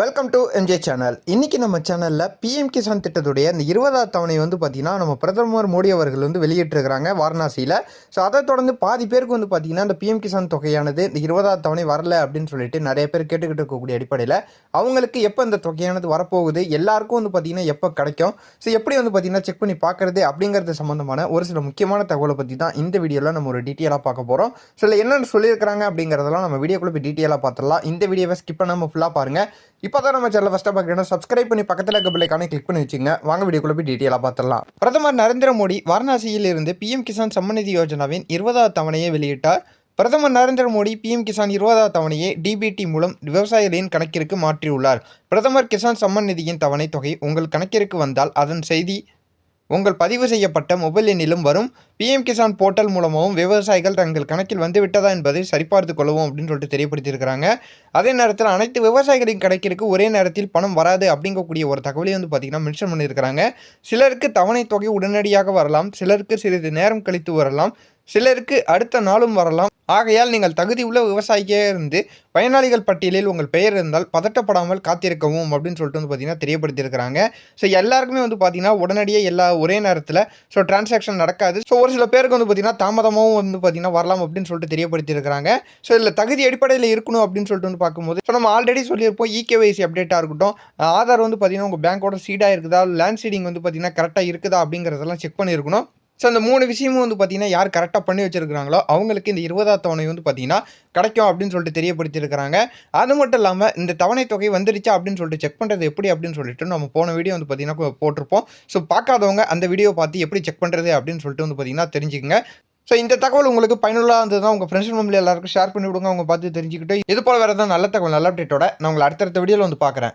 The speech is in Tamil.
வெல்கம் டு எம்ஜே சேனல் இன்றைக்கி நம்ம சேனலில் பிஎம் கிசான் திட்டத்துடைய இந்த இருபதாம் தவணை வந்து பார்த்தீங்கன்னா நம்ம பிரதமர் மோடி அவர்கள் வந்து வெளியிட்டிருக்கிறாங்க வாரணாசியில். ஸோ அதை தொடர்ந்து பாதி பேருக்கு வந்து பார்த்திங்கன்னா இந்த பிஎம் கிசான் தொகையானது இந்த இருபதாம் தவணை வரல அப்படின்னு சொல்லிட்டு நிறைய பேர் கேட்டுக்கிட்டு இருக்கக்கூடிய அடிப்படையில் அவங்களுக்கு எப்போ இந்த தொகையானது வரப்போகுது எல்லாருக்கும் வந்து பார்த்தீங்கன்னா எப்போ கிடைக்கும்? ஸோ எப்படி வந்து பார்த்திங்கன்னா செக் பண்ணி பார்க்குறது அப்படிங்கிறது சம்மந்தமான ஒரு சில முக்கியமான தகவலை பற்றி தான் இந்த வீடியோவில் நம்ம ஒரு டீட்டெயிலாக பார்க்க போகிறோம் ஸோ என்னென்னு சொல்லியிருக்கிறாங்க அப்படிங்கிறதெல்லாம் நம்ம வீடியோக்குள்ளே போய் டீட்டெயிலாக பார்த்துடலாம். இந்த வீடியோவை ஸ்கிப் பண்ணாமல் ஃபுல்லாக பாருங்கள் இப்போ தான் நம்ம சேனல் ஃபஸ்ட்டாக பார்க்கணும் சப்ஸ்கிரைப் பண்ணி பக்கத்தில் இருக்க பிள்ளைக்கான கிளிக் பண்ணி வச்சுங்க. வாங்க வீடியோக்குள்ள போய் டீட்டெயிலாக பார்த்துடலாம். பிரதமர் நரேந்திர மோடி வாரணாசியில் இருந்து பிஎம் கிசான் சம்மநிதி யோஜனாவின் இருபதாவது தவணையை வெளியிட்டார். பிரதமர் நரேந்திர மோடி பிஎம் கிசான் இருபதாவது தவணையை டிபிடி மூலம் விவசாயிகளின் கணக்கிற்கு மாற்றியுள்ளார். பிரதமர் கிசான் சம்மன் நிதியின் தவணை தொகை உங்கள் கணக்கிற்கு வந்தால் அதன் செய்தி உங்கள் பதிவு செய்யப்பட்ட மொபைல் எண்ணிலும் வரும். பிஎம் கிசான் போர்ட்டல் மூலமாகவும் விவசாயிகள் தங்கள் கணக்கில் வந்து விட்டதா என்பதை சரிபார்த்து கொள்ளவும் அப்படின்னு சொல்லிட்டு தெரியப்படுத்தியிருக்கிறாங்க. அதே நேரத்தில் அனைத்து விவசாயிகளின் கணக்கிற்கு ஒரே நேரத்தில் பணம் வராது அப்படிங்கக்கூடிய ஒரு தகவலையும் வந்து பார்த்திங்கன்னா மென்ஷன் பண்ணியிருக்கிறாங்க. சிலருக்கு தவணை தொகை உடனடியாக வரலாம் சிலருக்கு சிறிது நேரம் கழித்து வரலாம் சிலருக்கு அடுத்த நாளும் வரலாம். ஆகையால் நீங்கள் தகுதியுள்ள விவசாயிக்கே இருந்து பயனாளிகள் பட்டியலில் உங்கள் பெயர் இருந்தால் பதட்டப்படாமல் காத்திருக்கவும் அப்படின்னு சொல்லிட்டு வந்து பார்த்திங்கன்னா தெரியப்படுத்தியிருக்கிறாங்க. ஸோ எல்லாருக்குமே வந்து பார்த்திங்கன்னா உடனடியாக எல்லா ஒரே நேரத்தில் ஸோ டிரான்சாக்ஷன் நடக்காது. ஸோ ஒரு சில பேருக்கு வந்து பார்த்திங்கன்னா தாமதமாகவும் வந்து பார்த்திங்கன்னா வரலாம் அப்படின்னு சொல்லிட்டு தெரியப்படுத்தியிருக்கிறாங்க. ஸோ இதில் தகுதி அடிப்படையில் இருக்கணும் அப்படின்னு சொல்லிட்டு வந்து பார்க்கும்போது ஸோ நம்ம ஆல்ரெடி சொல்லியிருப்போம் இகேவைசி அப்டேட்டாக இருக்கட்டும். ஆதார் வந்து பார்த்தீங்கன்னா உங்கள் பேங்க்கோட சீடாக இருக்குதா? லேண்ட் சீடிங் வந்து பார்த்தீங்கன்னா கரெக்டாக இருக்குதா அப்படிங்கிறதெல்லாம் செக் பண்ணியிருக்கணும். ஸோ அந்த மூணு விஷயமும் வந்து பார்த்திங்கன்னா யார் கரெக்டாக பண்ணி வச்சுருக்காங்களோ அவங்களுக்கு இந்த இருபதாம் தவணை வந்து பார்த்தீங்கன்னா கிடைக்கும் அப்படின்னு சொல்லிட்டு தெரியப்படுத்தியிருக்கிறாங்க. அது மட்டும் இல்லாமல் இந்த தவணை தொகை வந்துருச்சா அப்படின்னு சொல்லிட்டு செக் பண்ணுறது எப்படி அப்படின்னு சொல்லிட்டு நம்ம போன வீடியோ வந்து பார்த்திங்கன்னா போட்டிருப்போம். ஸோ பார்க்காதவங்க அந்த வீடியோ பார்த்து எப்படி செக் பண்ணுறது அப்படின்னு சொல்லிட்டு வந்து பார்த்தீங்கன்னா தெரிஞ்சுக்கங்க. ஸோ இந்த தகவல் உங்களுக்கு பயனுள்ளாக இருந்ததுன்னா உங்கள் ஃப்ரெண்ட்ஸ் ஃபேமிலி எல்லாருக்கும் ஷேர் பண்ணி விடுங்க. அவங்க பார்த்து தெரிஞ்சுக்கிட்டு இது போல் வேறு தான் நல்ல தகவல் நல்ல அப்டேட்டோட நான் உங்களை அடுத்தடுத்த வீடியோவில் வந்து பார்க்குறேன்